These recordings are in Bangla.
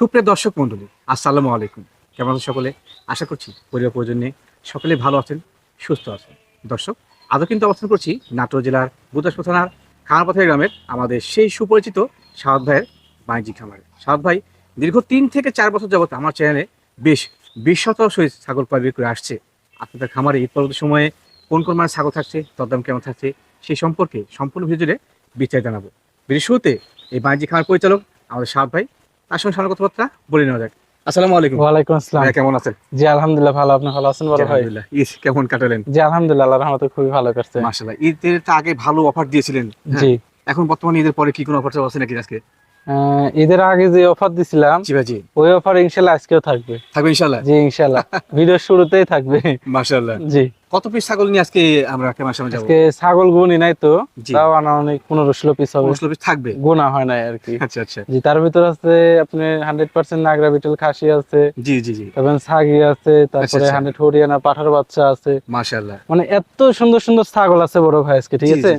সুপ্রিয় দর্শক মণ্ডলী আসসালামু আলাইকুম। কেমন আছেন সকলে? আশা করছি পরিবার প্রয়োজন সকলে ভালো আছেন, সুস্থ আছেন। দর্শক, আজও কিন্তু অবস্থান করছি নাটোর জেলার বুদাসপুর থানার খানাপাথা গ্রামের আমাদের সেই সুপরিচিত সাহাদ ভাইয়ের বাণিজ্যিক খামারে। সাহাদ ভাই, দীর্ঘ তিন থেকে চার বছর যাবত আমার চ্যানেলে বেশ বিশ শতাংশ ছাগল ক্রয় করে আসছে। আপনাদের খামারে ঈদ পরবর্তী সময়ে কোন কোন মানে ছাগল থাকছে, দরদাম কেমন থাকছে, সেই সম্পর্কে সম্পূর্ণ ভিডিওতে বিচার জানাব। ভিডিও শুরুতে এই বাণিজ্যিক খামার পরিচালক আমাদের সাহাদ ভাই সঙ্গে সামনে কথাবার্তা বলে নেওয়া যাক। আসসালামু আলাইকুম। ওয়ালাইকুম আসসালাম। কেমন আছেন? জি আলহামদুলিল্লাহ ভালো। আপনি ভালো আছেন বড় ভাই? আলহামদুলিল্লাহ। ঈদ কেমন কাটালেন? জি আলহামদুলিল্লাহ আল্লাহর রহমতে খুবই ভালো মাশাআল্লাহ। ঈদের তো আগে ভালো অফার দিয়েছিলেন হ্যাঁ। জি। এখন বর্তমানে ঈদের পরে কি কোনো অফার আছে নাকি আজকে? আহ, ঈদের আগে যে অফার দিছিলাম জি ভাই ওই অফার ইনশাল্লাহ আজকেও থাকবে। থাকবে ইনশাআল্লাহ? জি ইনশাল্লাহ ভিডিওর শুরুতেই থাকবে। মাশাআল্লাহ। জি। কত পিস ছাগল নিয়ে আজকে আমরা কেমন সামনে যাব? আজকে ছাগল গুনি নাই তো তাও আনা অনেক পনেরো ষোলো পিস হবে। পনেরো পিস থাকবে? গোনা হয় নাই আর কি। আচ্ছা আচ্ছা। জি তার ভিতর আছে আপনি হান্ড্রেড পার্সেন্ট নাগরা বিটল খাসি আছে জি জি জি। তারপর ছাগি আছে তারপরে আচ্ছা। হান্ড্রেড হরিয়ানা পাঠার বাচ্চা আছে। মাশাআল্লাহ। মানে এত সুন্দর সুন্দর ছাগল আছে বড় ভাই আজকে ঠিক আছে।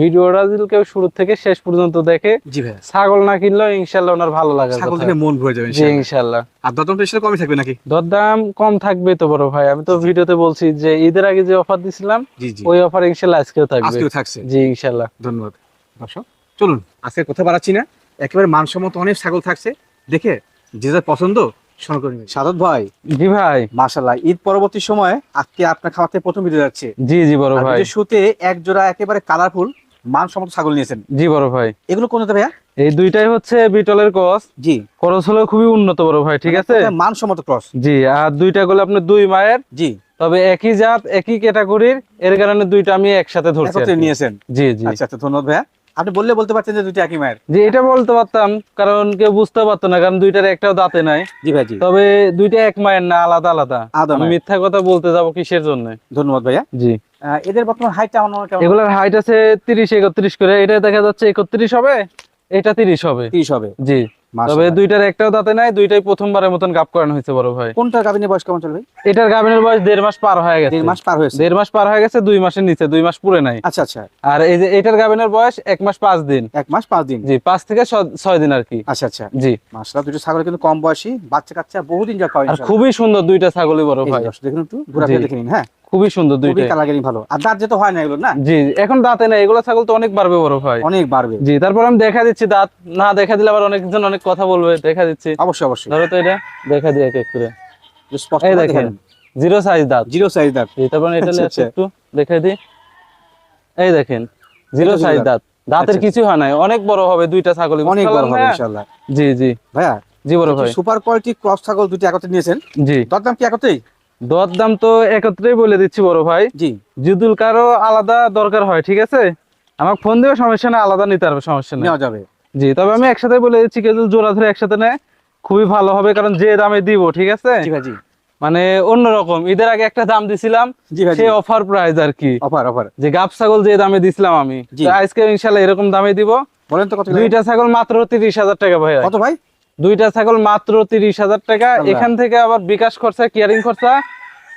ভিডিওটা যদি কেউ শুরু থেকে শেষ পর্যন্ত দেখে জি ভাই। ছাগল না কিনলেও ইনশাল্লাহ ওনার ভালো লাগার ছাগল কথা। মন ভরে যাবে জি ইনশাআল্লাহ। ইনশাল্লাহ আর দরদাম তো কমই থাকবে নাকি? দরদাম কম থাকবে তো বড় ভাই আমি তো ভিডিওতে বলছি যে ঈদের আগে যে অফার দিছিলাম ওই অফার ইনশাল্লাহ আজকেও থাকবে। আজকেও থাকছে। জি ইনশাল্লাহ। ধন্যবাদ। দর্শক চলুন আজকে কথা বাড়াচ্ছি না। একেবারে মানসম্মত অনেক ছাগল থাকছে। দেখে যে যার পছন্দ সাদত ভাই। জি ভাই। মাশাল্লাহ ঈদ পরবর্তী সময়ে আজকে আপনার খাওয়াতে প্রথম ভিডিও যাচ্ছে। জি জি বড় ভাই। শুতে এক জোড়া একেবারে কালারফুল মানসম্মত ছাগল নিয়েছেন। জি বড় ভাই। এগুলো কোন ভাইয়া? এই দুইটাই হচ্ছে বিটলের ক্রস। জি। ক্রস হলো খুবই উন্নত বড় ভাই ঠিক আছে? এটা মানসম্মত ক্রস। জি আর দুইটা গুলো আপনার দুই মায়ের। জি। তবে একই জাত একই ক্যাটাগরির এর কারণে দুইটা আমি একসাথে ধরছি। নিয়েছেন। জি জি। আচ্ছা আচ্ছা ধন্যবাদ ভাইয়া। আপনি বললে বলতে পারছেন যে দুইটা একই মায়ের। যে এটা বলতে পারতাম কারণ কেউ বুঝতে পারতো না কারণ দুইটার একটাও দাঁতে নাই। জি ভাই তবে দুইটা এক মায়ের না আলাদা আলাদা। মিথ্যা কথা বলতে যাব কিসের জন্য? ধন্যবাদ ভাইয়া। জি। এদের বর্তমান হাইট কেমন? এগুলোর হাইট আছে তিরিশ একত্রিশ করে। এটা দেখা যাচ্ছে একত্রিশ হবে এটা তিরিশ হবে। তিরিশ হবে। জি। তবে দুইটার একটাও দাঁতে নাই দুইটাই প্রথমবারের মতন করানো হয়েছে বড় ভাই। কোনটার বয়স কেমন চলবে? এটার গাভিনের বয়স দেড় মাস পার হয়ে গেছে। দেড় মাস পার হয়েছে। দেড় মাস পার হয়ে গেছে দুই মাসের নিচে দুই মাস পুরে নাই। আচ্ছা আচ্ছা। আর এই যে এটার বয়স এক মাস পাঁচ দিন। এক মাস পাঁচ দিন। জি পাঁচ থেকে ছয় দিন আর কি। আচ্ছা আচ্ছা। জি। মাসলা দুটো ছাগল কিন্তু কম বয়সী বাচ্চা কাচ্চা বহুদিন যা খাওয়া খুবই সুন্দর দুইটা ছাগলই বড় ভাই। দেখুন একটু দেখে নিন হ্যাঁ? খুবই সুন্দর দুইটা ভালো। আর দাঁত যেতে হয় না এগুলো না? জি এখন দাঁতে নাই এগুলো ছাগল তো অনেক বাড়বে বড় ভাই অনেক বাড়বে জি তারপর আমি দেখা দিচ্ছি দাঁত না দেখা দিলে আবার অনেকজন অনেক কথা বলবে দেখা দিচ্ছি। অবশ্যই অবশ্যই। ধরো তো এটা দেখা দিই এক এক করে। স্পষ্ট দেখেন জিরো সাইজ দাঁত। জিরো সাইজ দাঁত। জি তারপর এটা আচ্ছা, নিয়ে আচ্ছা। একটু দেখে দিই। এই দেখেন জিরো সাইজ দাঁত। দাঁত। দাঁতের আচ্ছা। কিছু হয় নাই অনেক বড় হবে দুইটা ছাগল। অনেক বড় হবে ইনশাআল্লাহ। জি জি। ভাইয়া জি বড় ভাই সুপার কোয়ালিটি ক্রস ছাগল দুটি একত্রে নিয়েছেন জি। দর দাম কি একত্রেই? দর দাম তো একত্রেই বলে দিচ্ছি বড় ভাই। জি। কারও আলাদা দরকার হয় ঠিক আছে? আমাকে ফোন দেবে সমস্যা না আলাদা নিতে পারবে সমস্যা নেই। নেওয়া যাবে। জি তবে আমি একসাথে বলে দিচ্ছি কেউ জোড়া ধরে একসাথে নেয় খুবই ভালো হবে কারণ যে দামে দিব ঠিক আছে? মানে অন্যরকম। ঈদের আগে একটা দাম দিছিলাম ভাই অফার প্রাইস আর কি। অফার অফার যে গাব ছাগল যে দামে দিছিলাম আমি। আজকে ইনশাল্লাহ এরকম দামে দিব। বলেন তো কত দুইটা ছাগল মাত্র তিরিশ হাজার টাকা ভাই কত ভাই? দুইটা ছাগল মাত্র তিরিশ হাজার টাকা। এখান থেকে আবার বিকাশ খরচা কেয়ারিং খরচা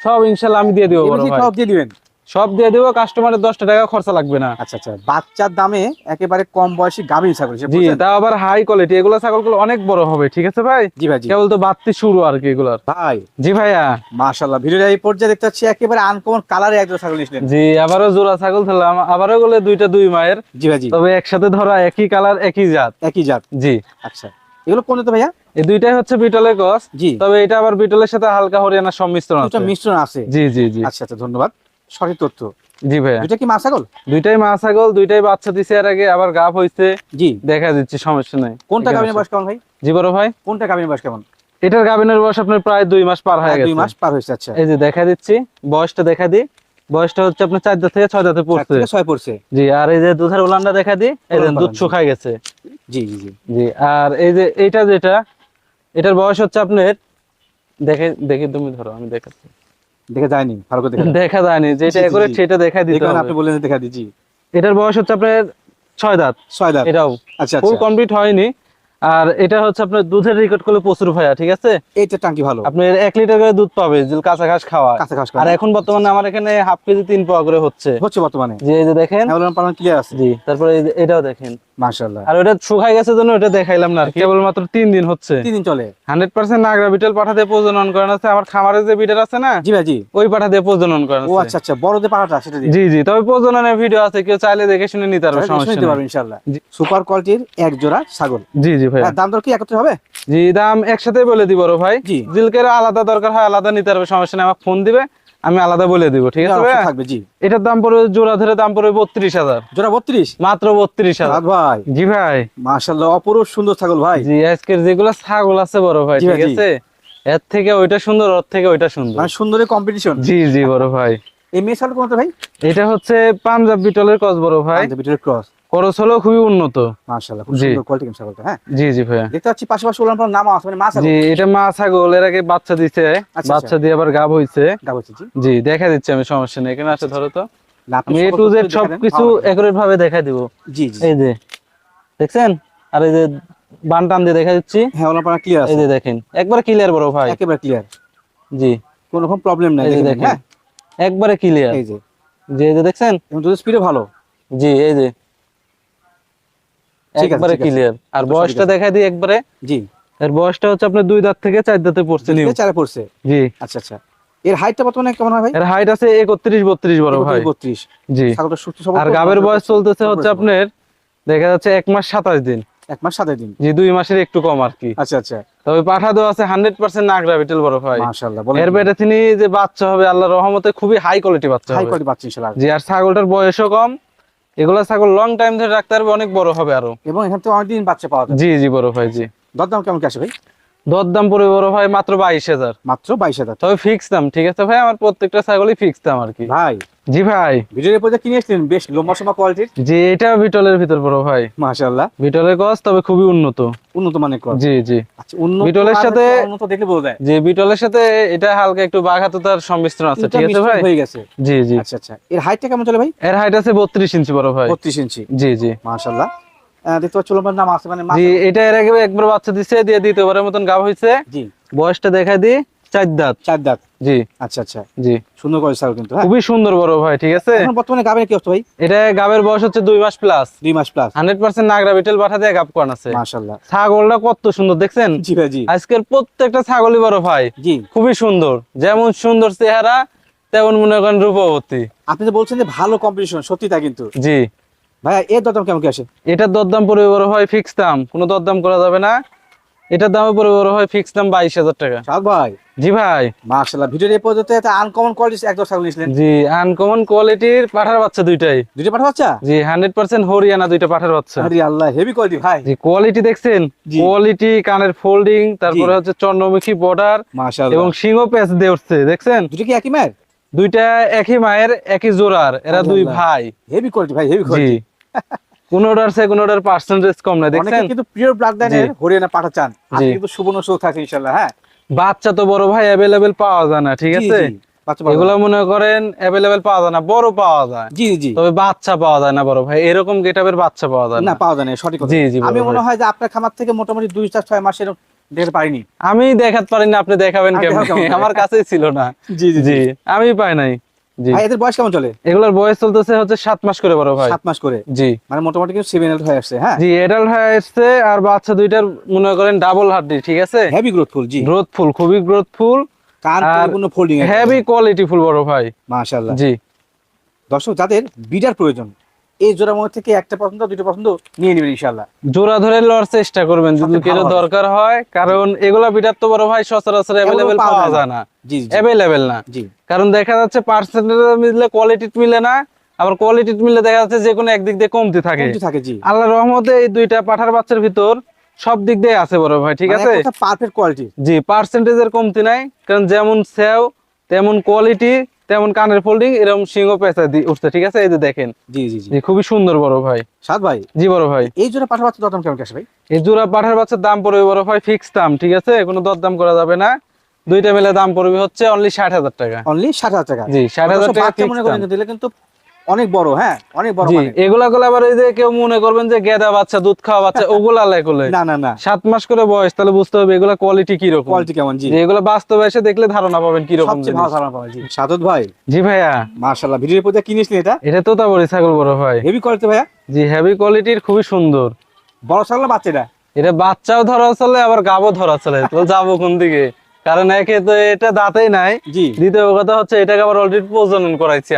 সব ইনশাল্লাহ আমি দিয়ে দিব সব দিয়ে দিবেন? সব দিয়ে দিব কাস্টমারের দশটা টাকা খরচা লাগবে না। আচ্ছা আচ্ছা বাচ্চার দামে একেবারে কম বয়সী গাভীর ছাগল জি বলছেন? আবার হাই কোয়ালিটি এগুলো ছাগলগুলো অনেক বড় হবে ঠিক আছে ভাই? জি ভাই কেবল তো বাড়তি শুরু আর কি এগুলোর। ভাই। জি ভাইয়া। মাশাআল্লাহ ভিডিওটা এই পর্যায়ে দেখতে পাচ্ছি একেবারে আনকমন কালারে একজন ছাগল নিয়েছিলেন জি আবারও জোড়া ছাগল ধরলাম আবারও বলে দুইটা দুই মায়ের। জি ভাই তবে একসাথে ধরা একই কালার একই জাত। একই জাত। জি। আচ্ছা। এগুলো কোন ভাইয়া? এই দুইটাই হচ্ছে বিটলের গছ জি। তবে এটা আবার বিটলের সাথে হালকা হরিয়ানা সংমিশ্রণ দুটো আছে। মিশ্রণ আছে। জি জি জি। আচ্ছা আচ্ছা ধন্যবাদ। সঠিক তথ্য। জি ভাইয়া। দুটো কি মা ছাগল? দুইটাই মা ছাগল দুইটাই বাচ্চা দিছে এর আগে আবার গাপ হইছে। জি। দেখা দিচ্ছি সমস্যা নাই। কোনটা গাভিনের বয়স কেমন ভাই? জি বড় ভাই। কোনটা গাভিনের বয়স কেমন? এটার গাবিনের বয়স আপনার প্রায় দুই মাস পার হয়ে দুই মাস পার হয়েছে আচ্ছা। এই যে দেখা দিচ্ছি বয়সটা দেখা দিই। বয়সটা হচ্ছে আপনার চার দাঁত থেকে ছয় দাঁতে পড়ছে। ছয় পড়ছে। জি আর এই যে দুধের উলানটা দেখা দিই এই যে দুধ শুকায় গেছে। জি জি জি। জি আর এই যে এইটা যেটা এটার বয়স হচ্ছে আপনার দেখে দেখে তুমি ধরো আমি দেখাচ্ছি। দেখে যায়নি ভালো করে দেখে দেখা যায়নি যেটা জি, জি, করে সেটা দেখা দিতে হবে। আপনি বললেন দেখা দিচ্ছি এটার বয়স হচ্ছে আপনার ছয় দাঁত। ছয় দাঁত। এটাও আচ্ছা ফুল আচ্ছা কমপ্লিট হয়নি। আর এটা হচ্ছে আপনার দুধের রেকর্ড করলে প্রচুর ভাইয়া ঠিক আছে? এটা টাঙ্কি ভালো। আপনি এক লিটার করে দুধ পাবে কাঁচা ঘাস খাওয়া কাঁচা ঘাস আর এখন বর্তমানে আমার এখানে হাফ কেজি তিন পাওয়া করে হচ্ছে। হচ্ছে বর্তমানে। যে এই যে দেখেন। হ্যাঁ ক্লিয়ার আছে। জি তারপরে এটাও দেখেন। মাশাআল্লাহ। আর ওটা শুকাই গেছে জন্য ওটা দেখাইলাম না কেবলমাত্র তিন দিন হচ্ছে। তিন দিন চলে। হান্ড্রেড পার্সেন্ট নাগরা বিটেল পাঠাতে প্রজনন করানো আছে। আমার খামারে যে বিটেল আছে না জি ভাই জি। ওই পাঠাতে প্রজনন করানো ও আচ্ছা আচ্ছা বড় যে পাহাড়টা সেটা জি জি তবে প্রজননের ভিডিও আছে কেউ চাইলে দেখে শুনে নিতে পারবে সমস্যা নিতে নেই। ইনশাআল্লাহ। সুপার কোয়ালিটির এক জোড়া ছাগল। জি জি ভাই দাম দর কি একত্রে হবে? জি দাম একসাথে বলে দিব ভাই। জিলকের আলাদা দরকার হয় আলাদা নিতে পারবে সমস্যা নেই। আমাকে ফোন দিবে। আমি আলাদা বলে দিব ঠিক আছে থাকবে জি। এটার দাম পড়বে জোড়া ধরে দাম পড়বে বত্রিশ হাজার। জোড়া বত্রিশ? মাত্র বত্রিশ হাজার। ভাই। জি ভাই। মাশাআল্লাহ অপরূপ সুন্দর ছাগল ভাই। জি আজকের যেগুলো ছাগল আছে বড় ভাই ঠিক আছে? এর থেকে ওইটা সুন্দর ওর থেকে ওইটা সুন্দর। মানে সুন্দরের কম্পিটিশন জি জি বড় ভাই। এই মেয়ে ছাগল কোনটা ভাই? এটা হচ্ছে পাঞ্জাব বিটলের কস বড় ভাই। ভিতরে ক্রস খরচ হলো খুবই উন্নত। মাশাআল্লাহ খুব সুন্দর কোয়ালিটি ছাগলটা হ্যাঁ? জি জি ভাইয়া। দেখতে পাচ্ছি পাশাপাশি উলান পালান নাম আছে মানে মাছ জি এটা মা ছাগল এর আগে বাচ্চা দিছে আচ্ছা। বাচ্চা দিয়ে আবার গাব হইছে ডাবল জি। জি দেখা দিচ্ছি আমি সমস্যা নেই এখানে আছে ধরো তো। আমি টু জেড দেখে সব দেন, কিছু ভালো লাগবে। একুরেট ভাবে দেখা দিব। জি জি। এই যে দেখছেন? আর এই যে বান টান দিয়ে দেখা দিচ্ছি। হ্যাঁ ক্লিয়ার এই যে দেখেন একবারে ক্লিয়ার বড় ভাই। একেবারে ক্লিয়ার জি। কোনো রকম প্রবলেম নাই দেখেন হ্যাঁ? একবারে ক্লিয়ার এই যে। যে এই যে দেখছেন? এবং দুধের স্পিডও ভালো। জি এই যে। একবারে ক্লিয়ার আর বয়সটা সঠিক আছে। দেখা দিই একবারে। জি। এর বয়সটা হচ্ছে আপনার দুই দাঁত থেকে চার দাঁতে পড়ছে নিউ চারে পড়ছে? জি। আচ্ছা আচ্ছা। এর হাইটটা বর্তমানে কেমন হয় ভাই? এর হাইট আছে একত্রিশ বত্রিশ বড় ভাই। বত্রিশ। জি। ছাগলটা সুস্থ সবল আর গাবের বয়স চলতেছে হচ্ছে আপনার দেখা যাচ্ছে এক মাস সাতাশ দিন। এক মাস সাত দিন। জি দুই মাসের একটু কম আর কি। আচ্ছা আচ্ছা। তবে পাঠা দেওয়া আছে হান্ড্রেড পার্সেন্ট নাগরা বিটেল বড় ভাই। মাশাআল্লাহ বলেন এর পেটে তিনি যে বাচ্চা হবে আল্লাহর রহমতে খুবই হাই কোয়ালিটি বাচ্চা হাই কোয়ালিটি পাচ্ছি ইনশাআল্লাহ। জি আর ছাগলটার বয়সও কম। এগুলা ছাগল লং টাইম ধরে রাখতে পারবে অনেক বড় হবে আরও। এবং এখান থেকে অনেকদিন বাচ্চা পাওয়া যায়। জি জি বড় হয় জি দরদাম কেমন কি আসে ভাই? দর দাম পড়বে বড় ভাই মাত্র বাইশ হাজার। মাত্র বাইশ হাজার তবে ফিক্স দাম ঠিক আছে ভাই? আমার প্রত্যেকটা ছাগলই ফিক্স দাম আর কি। ভাই। জি ভাই। ভিডিওর পরে কিনে বেশ লম্বা সময় কোয়ালিটির জি এটা বিটলের ভিতর বড় ভাই। মাশাআল্লাহ। বিটলের কস তবে খুবই উন্নত। উন্নত মানের ক্রস জি জি। আচ্ছা উন্নত বিটলের সাথে- হচ্ছে উন্নত দেখলে বোঝা যায়। যে বিটলের সাথে এটা হালকা একটু বাঘাততার সংমিশ্রণ আছে ঠিক আছে ভাই? হয়ে গেছে। জি জি। আচ্ছা আচ্ছা। এর হাইটটা কেমন চলে ভাই? এর হাইট আছে বত্রিশ ইঞ্চি বড় ভাই। বত্রিশ ইঞ্চি। জি জি। মাশাআল্লাহ। দেখতে পাচ্ছি লম্বার নাম আছে মানে জি এটা এর আগে একবার বাচ্চা দিছে দিয়ে দ্বিতীয়বারের মতন গাব হয়েছে জি। বয়সটা দেখা দি চার দাঁত। চার দাঁত। জি। আচ্ছা আচ্ছা। জি। সুন্দর করে ছাগল কিন্তু হ্যাঁ? খুবই সুন্দর বড় ভাই ঠিক আছে? এখন বর্তমানে গাবের কি অবস্থা ভাই? এটা গাবের বয়স হচ্ছে দুই মাস প্লাস দুই মাস plus hundred percent Nagra Beetal দিয়ে গাব করান আছে। মাশাআল্লাহ। ছাগলটা কত সুন্দর দেখছেন? জি ভাই জি। আজকের প্রত্যেকটা ছাগলই বড় ভাই। জি। খুবই সুন্দর। যেমন সুন্দর চেহারা তেমন মনে করেন রূপবতী। আপনি বলছেন যে ভালো কম্পিটিশন সত্যি তা কিন্তু। জি। এর দরদাম কেমন কি আসে? এটার দরদাম পড়বে বড় হয় ফিক্স দাম কোনো দরদাম করা যাবে না। এটার দামে পড়বে বড় হয় ফিক্স দাম বাইশ হাজার টাকা। সাদ ভাই। জি ভাই। মাশাআল্লাহ ভিডিওর এই পর্যন্ত একটা আনকমন কোয়ালিটি একদম ছাগল নিয়েছিলেন। জি আনকমন কোয়ালিটির পাঠার বাচ্চা দুইটাই। দুইটা পাঠা বাচ্চা? জি হান্ড্রেড পার্সেন্ট হরিয়ানা দুইটা পাঠার বাচ্চা। আরে আল্লাহ হেভি কোয়ালিটি ভাই। জি কোয়ালিটি দেখছেন? কোয়ালিটি কানের ফোল্ডিং তারপরে হচ্ছে চন্দ্রমুখী বর্ডার মাশাআল্লাহ। এবং সিংহ প্যাচ দিয়ে উঠছে দেখছেন? দুটো কি একই মায়ের? দুইটা একই মায়ের একই জোড়ার। এরা দুই ভাই। হেভি কোয়ালিটি ভাই হেভি কোয়ালিটি কোনোটার সে কোনোটার পার্সেন্টেজ কম না দেখছেন? কিন্তু পিওর ব্লাড লাইনের হরিয়ানা পাঠা চান আপনি কিন্তু সুবর্ণ সুযোগ থাকে ইনশাআল্লাহ হ্যাঁ? বাচ্চা তো বড় ভাই অ্যাভেলেবেল পাওয়া যায় না ঠিক আছে? এগুলো মনে করেন অ্যাভেলেবেল পাওয়া যায় না বড় পাওয়া যায়। জি জি। তবে বাচ্চা পাওয়া যায় না বড় ভাই। এরকম গেটাবের বাচ্চা পাওয়া যায় না। পাওয়া যায় না সঠিক জি, জি, আমি মনে হয় যে আপনার খামার থেকে মোটামুটি দুই চার ছয় মাসের দেখতে পারিনি আমি দেখাতে পারি না আপনি দেখাবেন কেমন? আমার কাছেই ছিল না। জি। জি আমি পাই নাই। ভাই এদের বয়স কেমন চলে? এগুলোর বয়স চলতেছে হচ্ছে সাত মাস করে বড় ভাই। সাত মাস করে? জি। মানে মোটামুটি হয়ে আসছে হ্যাঁ? জি এডাল্ট হয়ে আসছে আর বাচ্চা দুইটার মনে করেন ডাবল হাড্ডি ঠিক আছে? হেভি গ্রোথফুল জি। গ্রোথফুল খুবই গ্রোথফুল কান আর পরিপূর্ণ ফোল্ডিং হেভি কোয়ালিটি ফুল বড় ভাই। মাশাআল্লাহ। জি। দর্শক যাদের বিডার প্রয়োজন এই জোড়ার মধ্যে থেকে একটা পছন্দ দুটো পছন্দ নিয়ে নেবেন ইনশাআল্লাহ। জোড়া ধরে লওয়ার চেষ্টা করবেন যদি কেউ দরকার হয় কারণ এগুলা বিটার তো বড় ভাই সচরাচর অ্যাভেলেবেল পাওয়া যায় না। জি জি। অ্যাভেলেবেল না। জি। কারণ দেখা যাচ্ছে পার্সেন্টেজ মিললে কোয়ালিটি মিলে না আবার কোয়ালিটি মিললে দেখা যাচ্ছে যে কোনো একদিক দিয়ে কমতি থাকে। কমতি থাকে জি। আল্লাহ রহমতে এই দুইটা পাঠার বাচ্চার ভিতর সব দিক দিয়ে আছে বড় ভাই ঠিক আছে? পারফেক্ট কোয়ালিটি জি পার্সেন্টেজের কমতি নাই কারণ যেমন সেও তেমন কোয়ালিটি তেমন কানের ফোল্ডিং এরকম সিংহ পেঁচা দিয়ে উঠছে ঠিক আছে? এই যে দেখেন। জি জি জি। খুবই সুন্দর বড় ভাই। সাত ভাই? জি বড় ভাই। এই জোড়া পাঠার বাচ্চা দরদাম কেমন আসে ভাই? এই জোড়া পাঠার বাচ্চার দাম পড়বে বড় ভাই ফিক্স দাম ঠিক আছে? কোনো দরদাম করা যাবে না। দুইটা মিলে দাম পড়বে হচ্ছে অনলি ষাট হাজার টাকা। অনলি ষাট হাজার টাকা। জি ষাট হাজার টাকা মনে করেন দিলে কিন্তু অনেক বড় হ্যাঁ অনেক বড় এগুলা গুলো আবার এই যে কেউ মনে করবেন যে গেদা বাচ্চা দুধ খাওয়া বাচ্চা ওগুলা লেগুলো না না না। সাত মাস করে বয়স তাহলে বুঝতে হবে এগুলা কোয়ালিটি কি রকম কোয়ালিটি কেমন জি। এগুলো বাস্তবে এসে দেখলে ধারণা পাবেন কি রকম ধারণা জি। সাদত ভাই। জি ভাইয়া। মাশাআল্লাহ ভিডিওর প্রতি কি নিয়েছিলেন এটা? এটা তো তারপরে ছাগল বড় ভাই। হেভি কোয়ালিটি ভাইয়া? জি হেভি কোয়ালিটির খুবই সুন্দর। বড় ছাগল না বাচ্চাটা এটা বাচ্চাও ধরা চলে আবার গাবও ধরা চলে। তো যাব কোন দিকে? কারণ একে তো এটা দাঁতেই নাই। জি। দ্বিতীয় কথা হচ্ছে এটাকে আবার অলরেডি প্রজনন করাইছি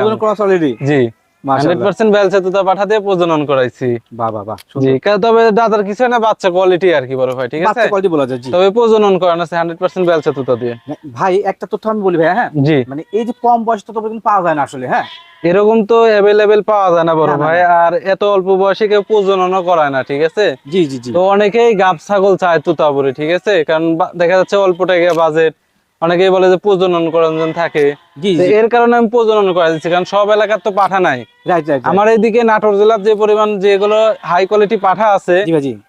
অলরেডি জি। হান্ড্রেড মাশাআল্লাহ পার্সেন্ট বেলসে তুতা পাঠা দিয়ে প্রজনন করাইছি। বাহ বাহ বাহ জি তবে দাদার কিছু না বাচ্চা কোয়ালিটি আর কি বড় ভাই ঠিক আছে? বাচ্চা কোয়ালিটি বলা যায় জি। তবে প্রজনন করানো আছে হান্ড্রেড পার্সেন্ট বেলসে তুতা দিয়ে। ভাই একটা তথ্য আমি বলি ভাই হ্যাঁ? জি। মানে এই যে কম বয়স পর্যন্ত পাওয়া যায় না আসলে হ্যাঁ? এরকম তো অ্যাভেলেবেল পাওয়া যায় না বড় ভাই আর এত অল্প বয়সে কেউ প্রজননও করায় না ঠিক আছে? জি জি জি। তো অনেকেই গাব ছাগল চায় তুতাবুরি ঠিক আছে? কারণ দেখা যাচ্ছে অল্প টাকা বাজেট অনেকেই বলে যে প্রজনন করার থাকে। এর কারণে আমি প্রজনন করে দিচ্ছি কারণ সব এলাকার তো পাঠা নাই। আমার এইদিকে নাটোর জেলার যে পরিমাণ যেগুলো হাই কোয়ালিটি পাঠা আছে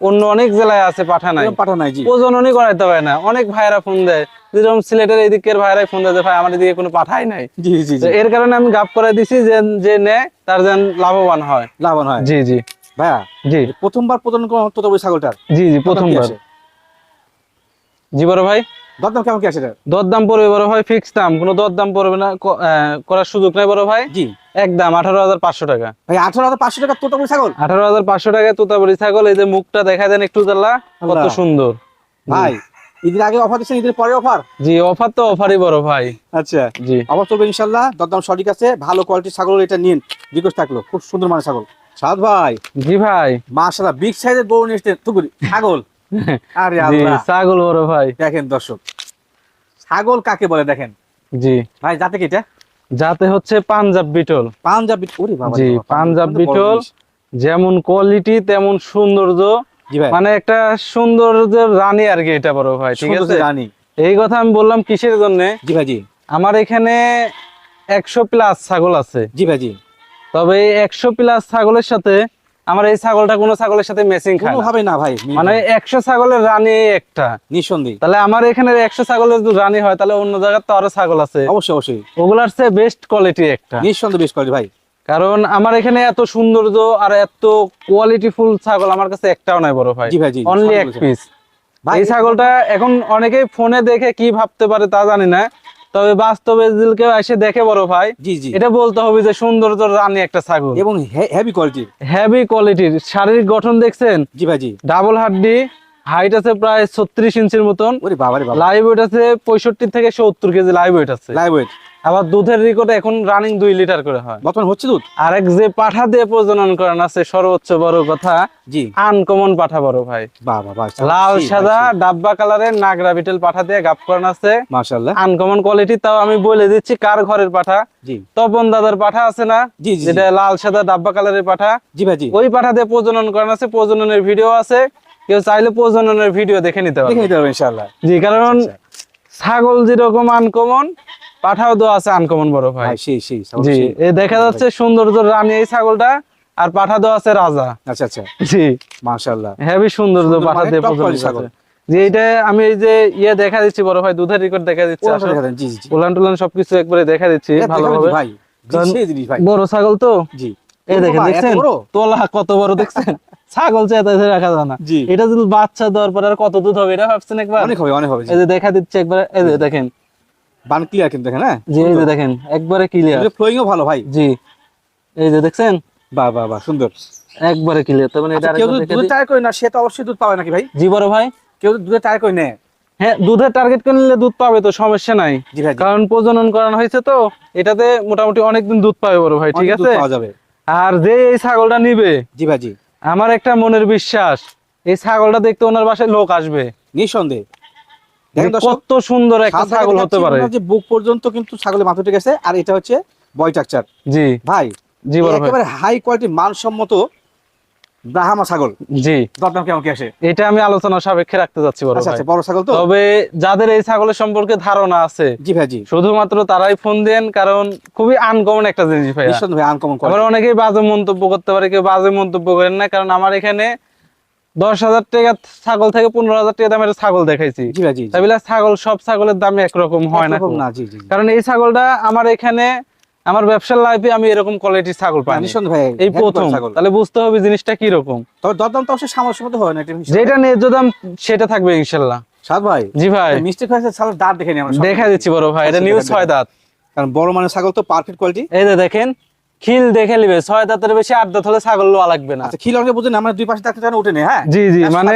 অন্য অনেক জেলায় আছে পাঠা নাই। পাঠা নাই প্রজননই করাইতে পারে না। অনেক ভাইরা ফোন দেয় যেরকম সিলেটের এইদিকের ভাইরাই ফোন দেয় ভাই আমার এদিকে কোনো পাঠাই নাই। এর কারণে আমি গাপ করে দিছি যে যে নেয় তার যেন লাভবান হয়। লাভবান হয়। জি জি। ভাইয়া জি। প্রথমবার প্রজনন করা ছাগলটার? জি জি প্রথমবার। জি বড় ভাই। দরদাম কেমন কি আসে? দরদাম পড়বে বড় ভাই ফিক্স দাম। কোনো দরদাম পড়বে না করার সুযোগ নাই বড় ভাই। জি। একদম আঠারো হাজার পাঁচশো টাকা। ভাই আঠারো হাজার পাঁচশো টাকা তত ছাগল? আঠারো হাজার পাঁচশো টাকায় তোতাবড়ি ছাগল এই যে মুখটা দেখা দেন একটু জানলা কত সুন্দর। ভাই ঈদের আগে অফার দিচ্ছেন ঈদের পরে অফার? জি অফার তো অফারই বড় ভাই। আচ্ছা। জি। অফার চলবে ইনশাল্লাহ দরদাম সঠিক আছে ভালো কোয়ালিটির ছাগল এটা নিন। রিকোয়েস্ট থাকল খুব সুন্দর মানে ছাগল। সাদ ভাই। জি ভাই। মাশাআল্লাহ বিগ সাইজের গরু নিয়ে ছাগল। আরে আল্লাহ। ছাগল বড় ভাই। দেখেন দর্শক ছাগল কাকে বলে দেখেন? জি। ভাই যাতে কি এটা? যাতে হচ্ছে পাঞ্জাব বিটল। পাঞ্জাবি ওরে বাবা জি, পাঞ্জাব বিটল। যেমন কোয়ালিটি তেমন সৌন্দর্য। মানে একটা সৌন্দর্যের রানী আর কি এটা বড় ভাই ঠিক আছে? রানী। এই কথা আমি বললাম কিসের জন্য? জি আমার এখানে একশো প্লাস ছাগল আছে। জি ভাইজি তবে একশো প্লাস ছাগলের সাথে আমার এই ছাগলটা কোনো ছাগলের সাথে ম্যাচিং খায়। কোনোভাবে না ভাই মানে একশো ছাগলের রানী একটা। নিঃসন্দেহে। তাহলে আমার এখানে একশো ছাগলের রানী হয় তাহলে অন্য জায়গায় তো আরও ছাগল আছে। অবশ্যই অবশ্যই। ওগুলার চেয়ে বেস্ট কোয়ালিটি একটা। নিঃসন্দেহে বেশ কোয়ালিটি ভাই। কারণ আমার এখানে এত সৌন্দর্য আর এত কোয়ালিটি ফুল ছাগল আমার কাছে একটাও নাই বড় ভাই। অনলি এক পিস এই ছাগলটা এখন অনেকেই ফোনে দেখে কি ভাবতে পারে তা জানি না। তবে বাস্তবে কেউ এসে দেখে বড় ভাই জি জি। এটা বলতে হবে যে সুন্দর রানী একটা ছাগল। এবং হেভি কোয়ালিটি হেভি কোয়ালিটির শারীরিক গঠন দেখছেন? জি ভাই জি। ডাবল হাড্ডি হাইট আছে প্রায় ছত্রিশ ইঞ্চির মতন। লাইভ ওয়েট আছে পঁয়ষট্টি থেকে সত্তর কেজি লাইভ ওয়েট আছে। লাইভ ওয়েট আবার দুধের রেকর্ড এখন রানিং দুই লিটার করে হয়। বর্তমান হচ্ছে দুধ? আরেক যে পাঠা দিয়ে প্রজনন করান আছে সর্বোচ্চ বড় কথা জি। আনকমন পাঠা বড় ভাই। বাবা লাল সাদা ডাব্বা কালারের নাগরা বিটেল পাঠা দিয়ে গাপ করান আছে। মাশাআল্লাহ। আনকমন কোয়ালিটি তাও আমি বলে দিচ্ছি কার ঘরের পাঠা? জি। তপন দাদার পাঠা আছে না? জি জি যেটা লাল সাদা ডাব্বা কালারের পাঠা। জি ভাই জি। ওই পাঠা দিয়ে প্রজনন করান আছে প্রজননের ভিডিও আছে। কেউ চাইলে প্রজননের ভিডিও দেখে নিতে দেখে পারবে নিতে পারবেন ইনশাআল্লাহ। জি কারণ আচ্ছা। ছাগল যেরকম আনকমন পাঠাও তো আছে আনকমন বড় ভাই। সেই জি দেখা যাচ্ছে সৌন্দর্য রানী এই ছাগলটা আর পাঠা দেওয়া আছে রাজা। আচ্ছা আচ্ছা। জি। মাশাআল্লাহ। হেভি সৌন্দর্য সুন্দর পাঠা মানে দিয়ে ছাগল। জি এটা আমি এই যে ইয়ে দেখা দিচ্ছি বড় ভাই দুধের রেকর্ড দেখা দিচ্ছি। উলান টুলান সবকিছু একবারে দেখা দিচ্ছি ভালোভাবে। ভাই। জি, সেই জিনিস ভাই। বড় ছাগল তো। জি। এই দেখেন দেখছেন? তোলা কত বড় দেখছেন? ছাগল চেয়ে রাখা যায় না। এটা যদি বাচ্চা দেওয়ার পর আর কত দুধ হবে এটা ভাবছেন একবার? অনেক হবে অনেক হবে এই যে দেখা দিচ্ছে একবার এই যে দেখেন। বান ক্লিয়ার কিন্তু দেখেন হ্যাঁ? জি এই যে দেখেন একবারে ক্লিয়ার ফ্লোয়িং ও ভালো ভাই। জি এই যে দেখছেন? বাহ বাহ বাহ সুন্দর। একবারে ক্লিয়ার তার মানে এটা আচ্ছা, কেউ টায়ার করে না? সে তো অবশ্যই দুধ পাবে নাকি ভাই? জি বড় ভাই। কেউ টায়ার করে নেয় হ্যাঁ দুধের টার্গেট করে নিলে দুধ পাবে তো সমস্যা নাই। কারণ প্রজনন করানো হয়েছে তো এটাতে মোটামুটি অনেকদিন দুধ পাবে বড় ভাই ঠিক আছে? পাওয়া যাবে। আর যে এই ছাগলটা নিবে জি ভাই আমার একটা মনের বিশ্বাস এই ছাগলটা দেখতে ওনার বাসায় লোক আসবে। নিঃসন্দেহে। কত সুন্দর একটা ছাগল হতে পারে। যে বুক পর্যন্ত কিন্তু ছাগলের মাথা উঠে গেছে আর এটা হচ্ছে বয় জি। ভাই জি বড় একেবারে হাই কোয়ালিটি মানসম্মত ব্রাহ্মা ছাগল। জি। দরদাম কেমন কি আসে? এটা আমি আলোচনা সাপেক্ষে রাখতে যাচ্ছি বড় আচ্ছা আচ্ছা বড় ছাগল তো? তবে যাদের এই ছাগলের সম্পর্কে ধারণা আছে জি ভাই জি। শুধুমাত্র তারাই ফোন দেন কারণ খুবই আনকমন একটা জিনিস ভাই ভাই আনকমন আবার অনেকেই বাজে মন্তব্য করতে পারে কেউ বাজে মন্তব্য করেন না কারণ আমার এখানে দশ হাজার টাকা ছাগল থেকে পনেরো হাজার টাকা দামের ছাগল দেখাইছি। ছাগল সব ছাগলের দাম একরকম হয় না। কারণ এই ছাগলটা আমার এখানে আমার ব্যবসার লাইফে আমি এরকম কোয়ালিটির ছাগল পাই এই প্রথম। তাহলে বুঝতে হবে জিনিসটা কি রকম তবে দরদাম তো অবশ্যই সামর্থ্য হয় না যেটা ন্যায্য দাম সেটা থাকবে ইনশাল্লাহ। সাদ ভাই জি ভাই। মিষ্টি ছাগল দাঁত দেখে আমরা দেখা দিচ্ছি বড় ভাই এটা আচ্ছা, নিউজ দেখা ছয় দাঁত। কারণ বড় মানের ছাগল তো পারফেক্ট কোয়ালিটি এই দেখেন খিল দেখে নিবে। ছয় দাঁতের বেশি আট দাঁত হলে ছাগল লোয়া লাগবে না। আচ্ছা খিল অনেকে বুঝেন আমরা দুই পাশে থাকতে চান উঠে নেই হ্যাঁ? জি জি মানে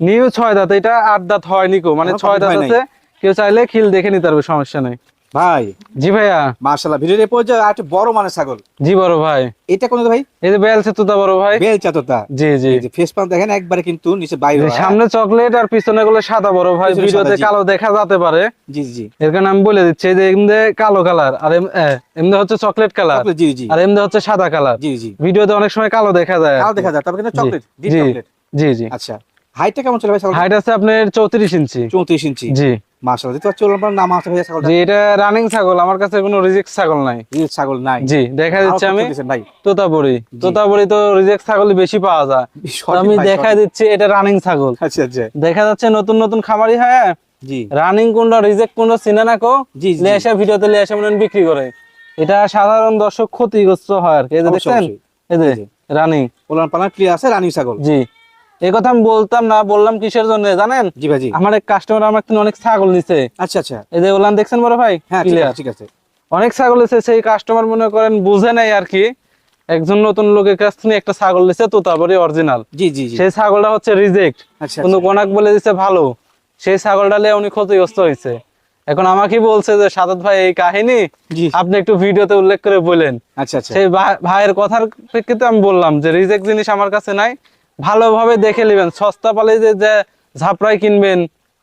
নিউ ছয় দাঁত এটা আট দাঁত হয়নি কো মানে ছয় দাঁত আছে কেউ চাইলে খিল দেখে নিতে পারবে সমস্যা নেই। ভাই। জি ভাইয়া। মার্শাল্লাহ ভিডিওর এ পর্যায়ে আর একটা বড় মানের ছাগল। জি বড় ভাই। এটা কোন ভাই? এই যে বেলছে তোতা বড় ভাই। বেল চাততা জি জি। এই যে ফেস পাম্প দেখেন একবারে কিন্তু নিচে বাইরে? সামনে চকলেট আর পিছনে গুলো সাদা বড় ভাই। ভিডিওতে কালো দেখা যেতে পারে। জি জি। এর কারণে আমি বলে দিচ্ছি এই যে এমনি কালো কালার আর এম- এমনি হচ্ছে চকলেট কালার। জি জি। আর এমনি হচ্ছে সাদা কালার। জি জি। ভিডিওতে অনেক সময় কালো দেখা যায়। কালো দেখা যায় তবে কিন্তু চকলেট জি। চকলেট জি জি। আচ্ছা হাইটটা কেমন চলে ভাই হাইট আছে আপনার চৌত্রিশ ইঞ্চি। 34 ইঞ্চি। জি। মাশাআল্লাহ নাম আছে জি এটা রানিং ছাগল আমার কাছে কোনো রিজেক্ট ছাগল নাই। এই ছাগল নাই। জি দেখা দিচ্ছি আমি। তোতাপুরি। তোতাপুরি তো রিজেক্ট ছাগল বেশি পাওয়া যায়। আমি দেখা দিচ্ছি এটা রানিং ছাগল। আচ্ছা আচ্ছা। দেখা যাচ্ছে নতুন নতুন খামারি হ্যাঁ। জি। রানিং কোনটা রিজেক্ট কোনটা চিনে না কো। জি, ভিডিওতে মনে বিক্রি করে। এটা সাধারণ দর্শক ক্ষতিগ্রস্ত হয় আর কি। এই দেখছেন? এই যে রানিং ওলান ক্লিয়ার আছে রানী ছাগল। জি। এই কথা আমি বলতাম না বললাম কিসের জন্য জানেন? জি ভাই আমার এক কাস্টমার আমার থেকে অনেক ছাগল নিছে। আচ্ছা আচ্ছা। এই যে ওলান দেখছেন বড় ভাই? হ্যাঁ ঠিক আছে ঠিক আছে। অনেক ছাগল নিছে সেই কাস্টমার মনে করেন বুঝে নাই আর কি। একজন নতুন লোকের কাছ থেকে একটা ছাগল নিছে তোতাপুরি অরিজিনাল জি জি সেই ছাগলটা হচ্ছে রিজেক্ট আচ্ছা কিন্তু কোনাক বলে দিছে ভালো। সেই ছাগলটা নিয়ে উনি ক্ষতিগ্রস্ত হয়েছে। এখন আমাকে বলছে যে সাদাত ভাই এই কাহিনী আপনি একটু ভিডিওতে উল্লেখ করে বলেন। আচ্ছা আচ্ছা। সেই ভাইয়ের কথার প্রেক্ষিতে আমি বললাম যে রিজেক্ট জিনিস আমার কাছে নাই। ভালোভাবে দেখে নেবেন। সস্তা পালে যে যে ঝাপড়াই কিনবেন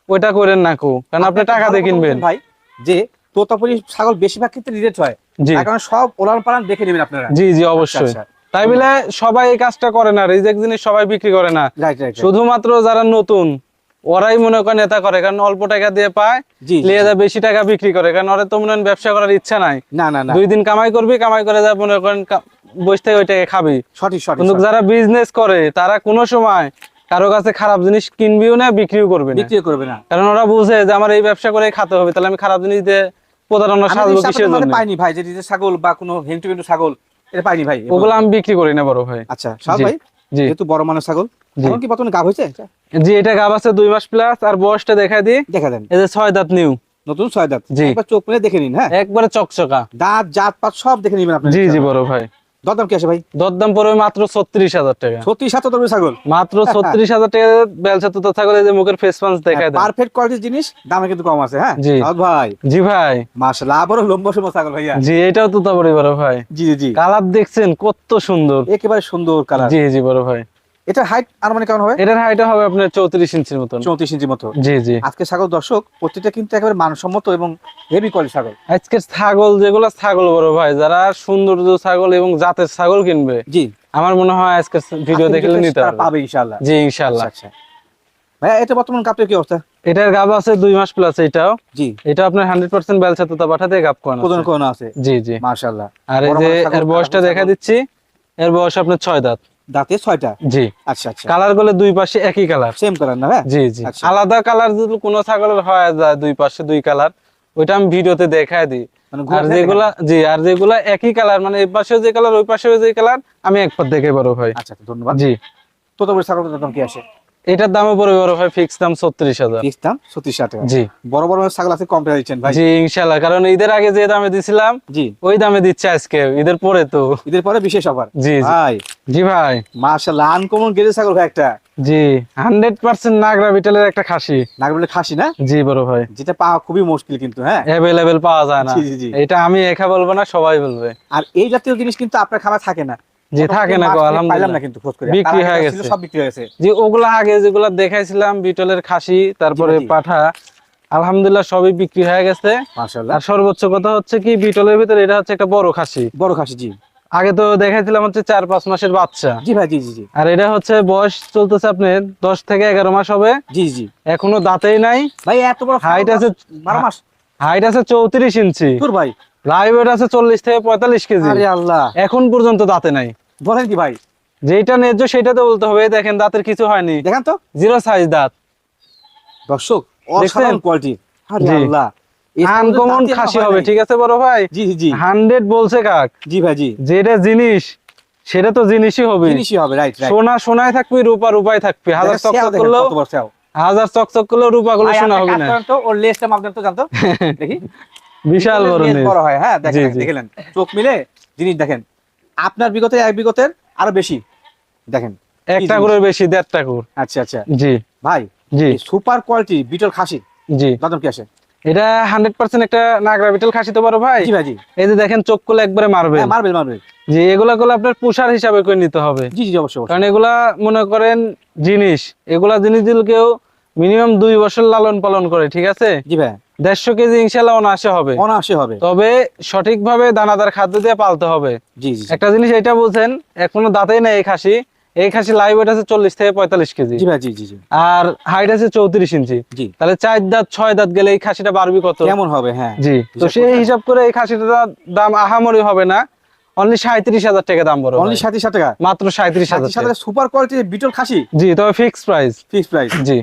ওইটা করেন না কো। কারণ আপনি টাকা দিয়ে কিনবেন। ভাই যে তোতাপুরি ছাগল বেশিরভাগ ক্ষেত্রে রিজেক্ট হয়। তার সব ওলান পালান দেখে নেবেন আপনারা। জি জি অবশ্যই। আচ্ছা। তাই বলে সবাই এই কাজটা করে না রিজেক্ট জিনিস সবাই বিক্রি করে না। রাইট রাইট শুধুমাত্র যারা নতুন ওরাই মনে করেন এটা করে কারণ অল্প টাকা দিয়ে পায় লিয়ে বেশি টাকা বিক্রি করে। কারণ ওরা তো মনে হয় ব্যবসা করার ইচ্ছা নাই। না না দুই দিন কামাই করবি কামাই করে যা মনে করেন বসে থেকে ওই খাবি। সঠিক সঠিক কিন্তু যারা বিজনেস করে তারা কোনো সময় কারও কাছে খারাপ জিনিস কিনবিও না বিক্রিও করবে না। বিক্রি করবে না। কারণ ওরা বুঝে যে আমার এই ব্যবসা করে খাতে হবে তাহলে আমি খারাপ জিনিস দিয়ে প্রতারণা সাজবো কিসের জন্য? পাইনি ভাই যে ছাগল বা কোনো হেন্টু হেন্টু ছাগল এটা পাইনি ভাই। ওগুলো আমি বিক্রি করি না বড় ভাই। আচ্ছা জি, ভাই জি। যেহেতু বড় মানের ছাগল। এখন কি বর্তমানে গাভ হয়েছে? জি এটা গাব আছে দুই মাস প্লাস আর বয়সটা দেখা দিই। দেখা দেন। এই যে ছয় দাঁত নিউ। নতুন ছয় দাঁত। একবার চোখ মেলে দেখে নিন হ্যাঁ? একবারে চকচকা। দাঁত জাত পাত সব দেখে নিবেন আপনি জি জি বড় ভাই। দরদাম কি আছে ভাই? দরদাম পড়বে মাত্র ছত্রিশ হাজার টাকা। সত্যি সাথে তবে ছাগল। মাত্র ছত্রিশ হাজার টাকা বেলসা তো ছাগল এই যে মুখের ফেস পাঞ্চ দেখায় দেন। পারফেক্ট কোয়ালিটির জিনিস দামে কিন্তু কম আছে হ্যাঁ? জি। ভাই। জি ভাই। মাশাআল্লাহ আবারও লম্বা সময় ছাগল ভাইয়া। জি এটাও তো তা বড় ভাই। জি জি জি। কালার দেখছেন কত সুন্দর। একেবারে সুন্দর কালার। জি জি বড় ভাই। এটা হাইট আর মানে কেমন হবে? এটার হাইট হবে আপনার চৌত্রিশ ইঞ্চির মতন। চৌত্রিশ ইঞ্চি মতো। জি জি। আজকে ছাগল দর্শক প্রত্যেকটা কিন্তু একেবারে মানসম্মত এবং হেভি কোয়ালিটি ছাগল। আজকে ছাগল যেগুলো ছাগল বড় ভাই যারা সৌন্দর্য ছাগল এবং জাতের ছাগল কিনবে জি। আমার মনে হয় আজকে ভিডিও দেখলে নিতে পাবে ইনশাআল্লাহ। জি ইনশাল্লাহ আচ্ছা ভাইয়া এটা বর্তমান কাপের কি অবস্থা? এটার গাব আছে দুই মাস প্লাস এটাও। জি। এটা আপনার হান্ড্রেড পার্সেন্ট বেলসা তোতা পাঠাতে গাব। কোন আছে। জি জি। মাশাআল্লাহ। আর এই যে এর বয়সটা দেখা দিচ্ছি এর বয়স আপনার ছয় দাঁত। দাঁতে ছয়টা? জি। আচ্ছা আচ্ছা। কালারগুলো দুই পাশে একই কালার সেম কালার না হ্যাঁ জি জি। আচ্ছা। আলাদা কালার যদি কোনো ছাগলের হয় যায় দুই পাশে দুই কালার ওইটা আমি ভিডিওতে দেখায় দিই। মানে আর যেগুলা জি আর যেগুলা একই কালার মানে এই পাশেও যে কালার ওই পাশেও যে কালার আমি একবার দেখে বড় ভাই। আচ্ছা আচ্ছা, ধন্যবাদ। জি। তো তোমার ছাগল দাম কি আসে এটার দামও পড়বে বড় ভাই ফিক্স দাম ছত্রিশ হাজার। ফিক্স দাম টাকা। জি। বড় বড় ছাগল আছে কম দিচ্ছেন ভাই। জি ইনশাল্লাহ কারণ ঈদের আগে যে দামে দিছিলাম জি। ওই দামে দিচ্ছে আজকে ঈদের পরে তো। ঈদের পরে বিশেষ অফার। জি ভাই। জি ভাই। মাশাআল্লাহ আনকমন গেরে ছাগল ভাই একটা। জি হান্ড্রেড পার্সেন্ট নাগরা বিটেলের একটা খাসি। নাগরবেলে খাসি না? জি বড় ভাই। যেটা পাওয়া খুবই মুশকিল কিন্তু হ্যাঁ? অ্যাভেলেবেল পাওয়া যায় না। জি, জি, জি। এটা আমি একা বলব না সবাই বলবে। আর এই জাতীয় জিনিস কিন্তু আপনার খাবার থাকে না। জি থাকে না গো, মাছ পাইলাম আলহামদুলিল্লাহ কিন্তু খোঁজ করে বিক্রি হয়ে গেছে। সব বিক্রি হয়ে গেছে। যে ওগুলা আগে যেগুলা দেখাইছিলাম বিটলের খাসি তারপরে জি, জি। পাঠা আলহামদুলিল্লাহ সবই বিক্রি হয়ে গেছে। মাশাআল্লাহ। আর সর্বোচ্চ কথা হচ্ছে কি বিটলের ভিতরে এটা হচ্ছে একটা বড় খাসি। বড় খাসি জি। আগে তো দেখাইছিলাম হচ্ছে চার পাঁচ মাসের বাচ্চা। জি ভাই জি জি আর এটা হচ্ছে বয়স চলতেছে আপনার দশ থেকে এগারো মাস হবে। জি জি। এখনও দাঁতেই নাই। ভাই এত বড় Height আছে বারো মাস হাইট আছে চৌত্রিশ ইঞ্চি। ভাই। লাইভ ওয়েট আছে চল্লিশ থেকে পঁয়তাল্লিশ কেজি। আল্লাহ। এখন পর্যন্ত দাঁতে নাই। বলেন কি ভাই? যেটা ন্যায্য সেটা তো বলতে হবে। দেখেন দাঁতের কিছু হয়নি। দেখেন তো। জিরো সাইজ দাঁত। দর্শক অসাধারণ কোয়ালিটি আল্লাহ। আনকমন খাসি হবে ঠিক আছে বড় ভাই? জি জি। জি হান্ড্রেড বলছে কাক। জি ভাই জি। যেটা জিনিস সেটা তো জিনিসই হবে। জিনিসই হবে রাইট রাইট সোনা সোনায় থাকবে রূপা রূপায় থাকবে। হাজার চকচক করলেও হাজার চকচক করলেও রূপা গুলো সোনা হবে না। তো ওর লেজটা মাপদেন তো জানতো? দেখি। বিশাল বড় হয় হ্যাঁ দেখেন। দেখলেন চোখ মিলে জিনিস দেখেন। আপনার বিগতে এক বিগতের আরও বেশি। দেখেন একটা? করে বেশি দেড়টা করে আচ্ছা আচ্ছা। জি। ভাই জি। সুপার কোয়ালিটি বিটল খাসি। জি। দাদম কি আসে এটা হান্ড্রেড পার্সেন্ট একটা নাগরা বিটেল খাসি তো বড় ভাই। জি ভাই এই যে দেখেন চোখগুলো একবারে মারবে। হ্যাঁ মার্বেল মার্বেল জি এগুলা গুলো আপনার পুষার হিসাবে করে নিতে হবে। জি জি অবশ্যই কারণ এগুলা মনে করেন জিনিস। এগুলা জিনিস দিলে কেউ মিনিমাম দুই বছর লালন পালন করে ঠিক আছে? জি ভাই। দেড়শো কেজি ইনশাল্লাহ অনাশে হবে। অনায়াসে হবে। তবে সঠিকভাবে দানাদার খাদ্য দিয়ে পালতে হবে। জি। একটা জিনিস এটা বুঝেন এখনও দাঁতেই নেই এই খাসি। এই খাসি লাইভ ওয়েট আছে চল্লিশ থেকে পঁয়তাল্লিশ কেজি। জি জি জি জি। আর হাইট আছে চৌত্রিশ ইঞ্চি। জি। তাহলে চার দাঁত ছয় দাঁত গেলে এই খাসিটা বাড়বি কত? কেমন হবে হ্যাঁ। জি। তো সেই হিসাব করে এই খাসিটার দাম আহামরি হবে না। অনলি সাঁত্রিশ হাজার টাকা দাম বড় অনলি। সাথে টাকা? মাত্র সাঁত্রিশ হাজার সুপার কোয়ালিটির বিটল খাসি? জি তবে ফিক্স প্রাইস ফিক্স প্রাইস জি।